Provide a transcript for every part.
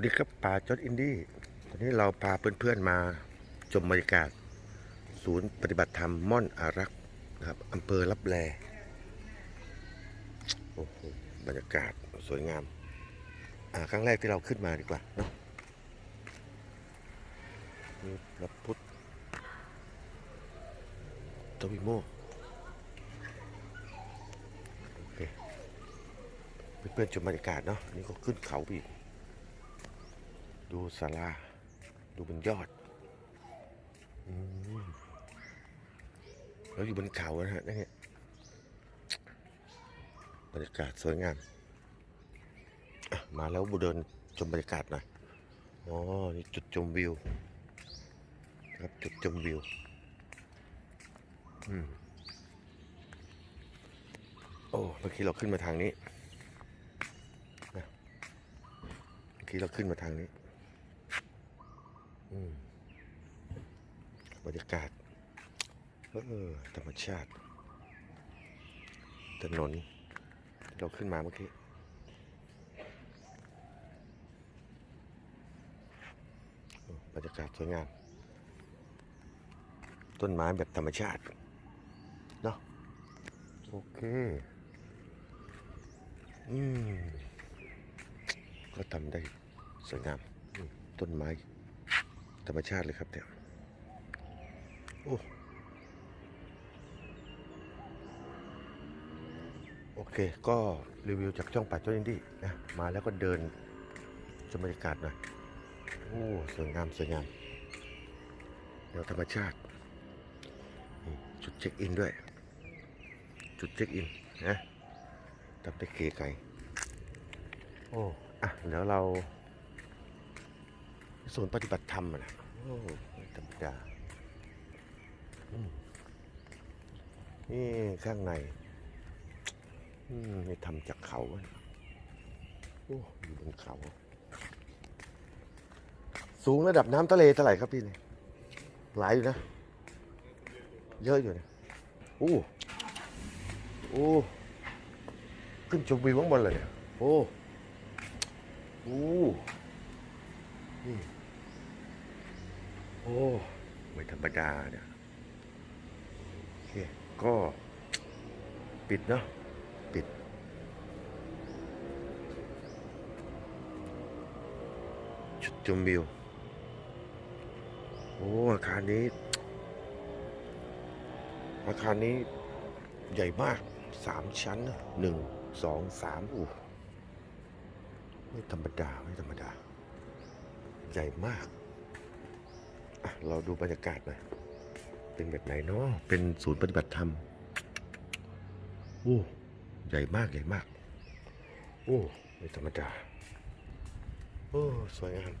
วัสดีครับป่าจอดอินดี้ตอนนี้เราพาเพื่อนๆมาชมบรรยากาศ ศูนย์ปฏิบัติธรรมม่อนอารักษ์นะครับอำเภอรับแลโอ้โหบรรยากาศสวยงามอ่าครั้งแรกที่เราขึ้นมาดีกว่าเนะนี่พระพุทธตวิโมกข์โเเพื่อนๆชมบรรยากาศเนาะนนี่ก็ขึ้นเขาไปอีก ดูศาลาดูบนยอดอแล้วอยู่บนเขานะฮะนี่บรรยากาศสวยงามมาแล้วบูเดินชมบรรยากาศหน่อยอ๋อ นี่จุดชมวิวครับจุดชมวิว อืม โอ้ เมื่อกี้เราขึ้นมาทางนี้นะเมื่อกี้เราขึ้นมาทางนี้ บรรยากาศ เออ ธรรมชาติ ถนน เราขึ้นมาเมื่อกี้บรรยากาศสวยงาม ต้นไม้แบบธรรมชาติ เนาะโอเค อืม ก็ทำได้สวยงามมต้นไม้ รรมชาติเลยครับเนี่ยโอ้โอเค ก็รีวิวจากช่องป่าจ้อยอินดี้นะมาแล้วก็เดินชมบรรยากาศหน่อยโอ้สวยงามสวยงามแนวธรรมชาติจุดเช็คอินด้วย จุดเช็คอินนะทำได้เก๋ไก่โอ้อะเดี๋ยวเรา ศูนย์ปฏิบัติธรรมนะโอ้ธรรมดานี่ข้างในอืมนี่ทำจากเขาอะโอ้อยู่บนเขา สูงระดับน้ำทะเลเท่าไหร่ครับพี่นี่หลายอยู่นะ เยอะอยู่นะโอ้โอ้ขึ้นชมวิวข้างบนเลยเนี่ยโอ้โอ้นี่ โอ้ไม่ธรรมดาเนี่ยโอเคก็ปิดเนาะปิดจุดชมวิว โอ้ อาคารนี้ อาคารนี้ใหญ่มากสามชั้นหนึ่งสองสามอู้ไม่ธรรมดา ไม่ธรรมดา ใหญ่มาก เราดูบรรยากาศหน่อยเป็นแบบไหนเนาะเป็นศูนย์ปฏิบัติธรรมโอ้ใหญ่มากใหญ่มาก โอ้ไม่ธรรมดาโอ้สวยงาม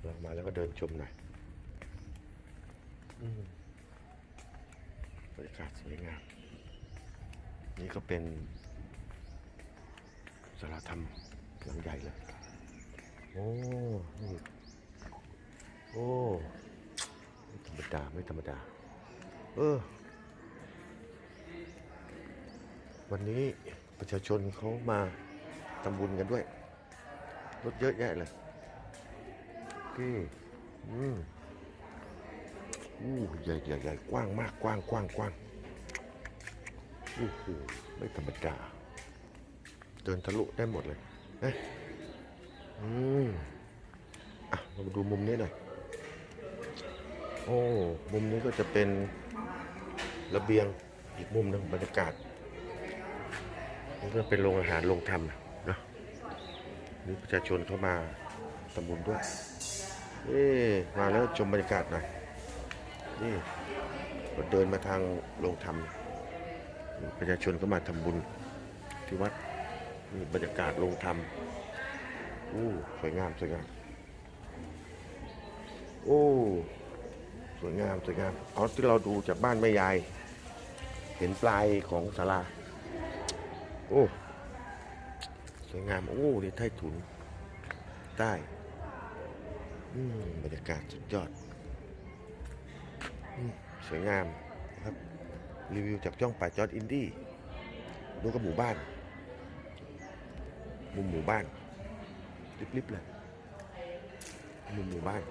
เรามาแล้วก็เดินชมหน่อยบรรยากาศสวยงาม นี่ก็เป็นสารธรรมหลังใหญ่เลย โอ้ โอ้ไม่ธรรมดา ไม่ธรรมดา เออ วันนี้ประชาชนเขามาทำบุญกันด้วย รถเยอะแยะเลยโอเคอืมอู้ใหญ่ใหญ่ใหญ่กว้างมากกว้างกว้างกว้างโอ้โหไม่ธรรมดา เดินทะลุได้หมดเลยเอ๊ะอืมอะ มาดูมุมนี้หน่อย โอ้มุมนี้ก็จะเป็นระเบียงอีกมุมหนึ่งบรรยากาศนี่ก็เป็นโรงอาหารโรงทำนะนะนี่ประชาชนเข้ามาทำบุญด้วยเอ๊มาแล้วชมบรรยากาศหน่อยนี่เราเดินมาทางโรงทำนี่ประชาชนก็มาทำบุญที่วัดนี่บรรยากาศโรงทำอู้สวยงามสวยงามโอ้ วยงามสวยงามเอาที่เราดูจากบ้านแม่ยาย เห็นปลายของศาลาโอ้สวยงาม โอ้นี่ไทยถุนใต้บรรยากาศสุดยอดอสวยงามนะครับ รีวิวจากจ้องป่าจอดอินดี้ดูกับหมู่บ้านมุมหมู่บ้านริบๆเลยมุมหมู่บ้าน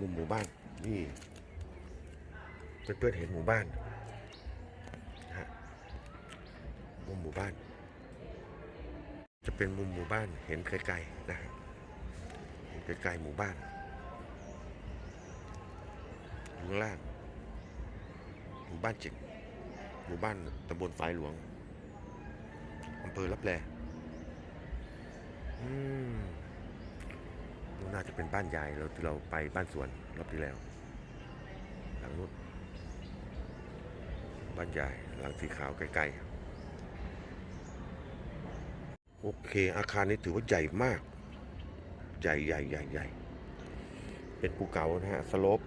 มุมหมู่บ้านนี่เพื่อนๆเห็นหมู่บ้านนะฮะมุมหมู่บ้าน จะเป็นมุมหมู่บ้านเห็นไกลๆนะฮะเห็นไกลๆหมู่บ้านอยู่ข้างล่างหมู่บ้านจิกหมู่บ้านตำบลฝายหลวงอำเภอรับแลอืม นู่นน่าจะเป็นบ้านยายเราที่เราไปบ้านสวนรอบที่แล้ว หลังนู้นบ้านยายหลังสีขาวไกลๆโอเค อาคารนี้ถือว่าใหญ่มาก ใหญ่ใหญ่ใหญ่ใหญ่เป็นภูเขานะฮะสโลป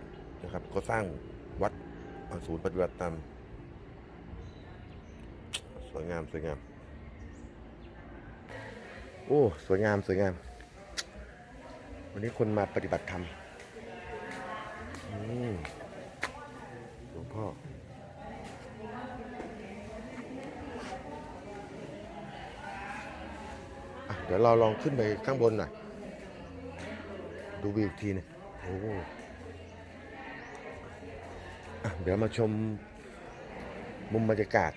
นะครับ ก็สร้างวัดศูนย์ปฏิบัติธรรมสวยงามสวยงาม โอ้ สวยงาม สวยงาม วันนี้คนมาปฏิบัติธรรมหลวงพ่ออเดี๋ยวเราลองขึ้นไปข้างบนหน่อย ดูวิวอีกทีนึงโอ้โหเดี๋ยวมาชมมุมบรรยากาศ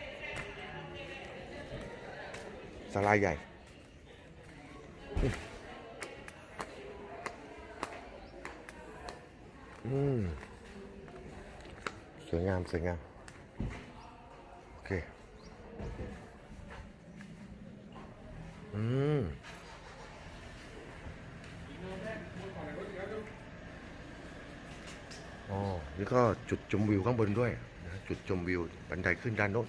ศาลาใหญ่ สวยงาม สวยงาม โอเค อืมอ๋อนี่ก็จุดชมวิวข้างบนด้วยนะจุดชมวิว บันไดขึ้นด้านโน้น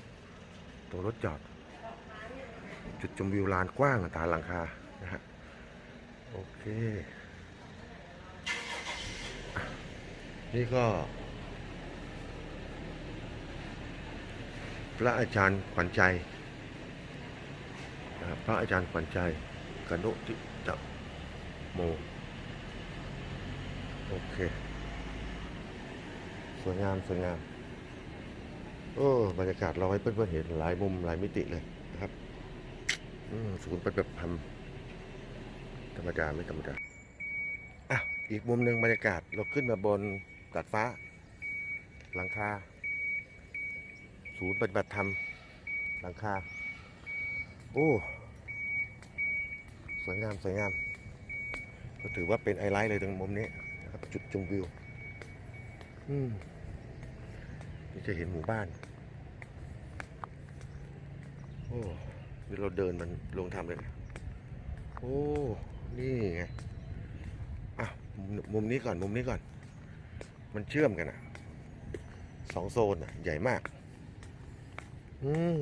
ตรงรถจอด จุดชมวิวลานกว้างตาหลังคานะฮะโอเคอะ นี่ก็ พระอาจารย์ขวัญใจ พระอาจารย์ขวัญใจกนุติจับโม โอเค สวยงาม สวยงาม โอ้ บรรยากาศเราให้เพื่อนๆเห็นหลายมุมหลายมิติเลยนะครับศูนย์ปฏิบัติธรรมธรรมดาไม่ธรรมดาอะอีกมุมหนึ่งบรรยากาศเราขึ้นมาบน ดาดฟ้า หลังคา ศูนย์ปฏิบัติธรรม หลังคา โอ้ สวยงาม สวยงาม ก็ถือว่าเป็นไฮไลท์เลยตรงมุมนี้นะครับจุดชมวิว อืมนี่จะเห็นหมู่บ้าน โอ้นี่เราเดินมันลงทำเลย โอ้ นี่ไง อะ มุมนี้ก่อน มุมนี้ก่อน มันเชื่อมกันอะสองโซนอะ ใหญ่มาก อืม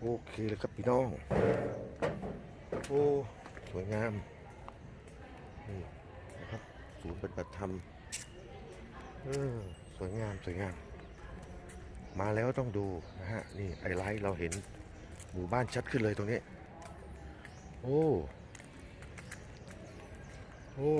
โอเคเลยครับพี่น้อง โอ้สวยงาม นี่นะครับ ศูนย์ปฏิบัติธรรมสวยงามสวยงาม มาแล้วต้องดูนะฮะ นี่ไอไลท์เราเห็นหมู่บ้านชัดขึ้นเลยตรงนี้ โอ้ โอ้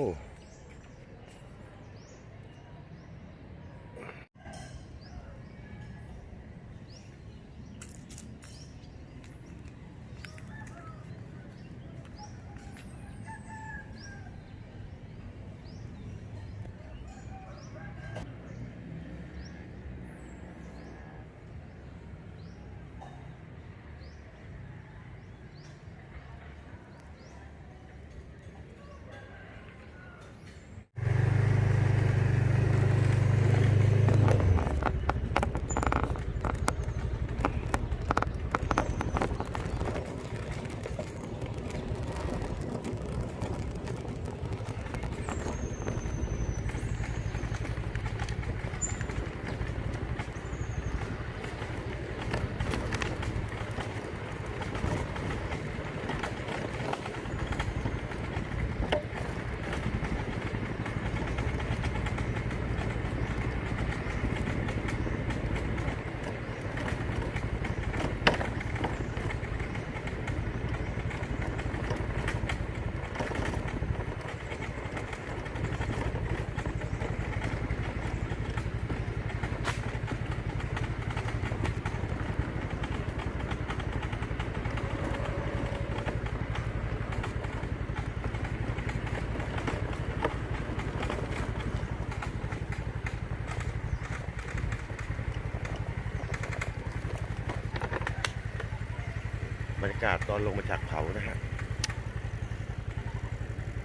รรยากาศตอนลงมาจากเขานะฮะ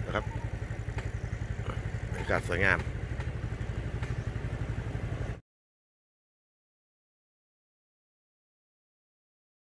นะครับบรรยากาศสวยงาม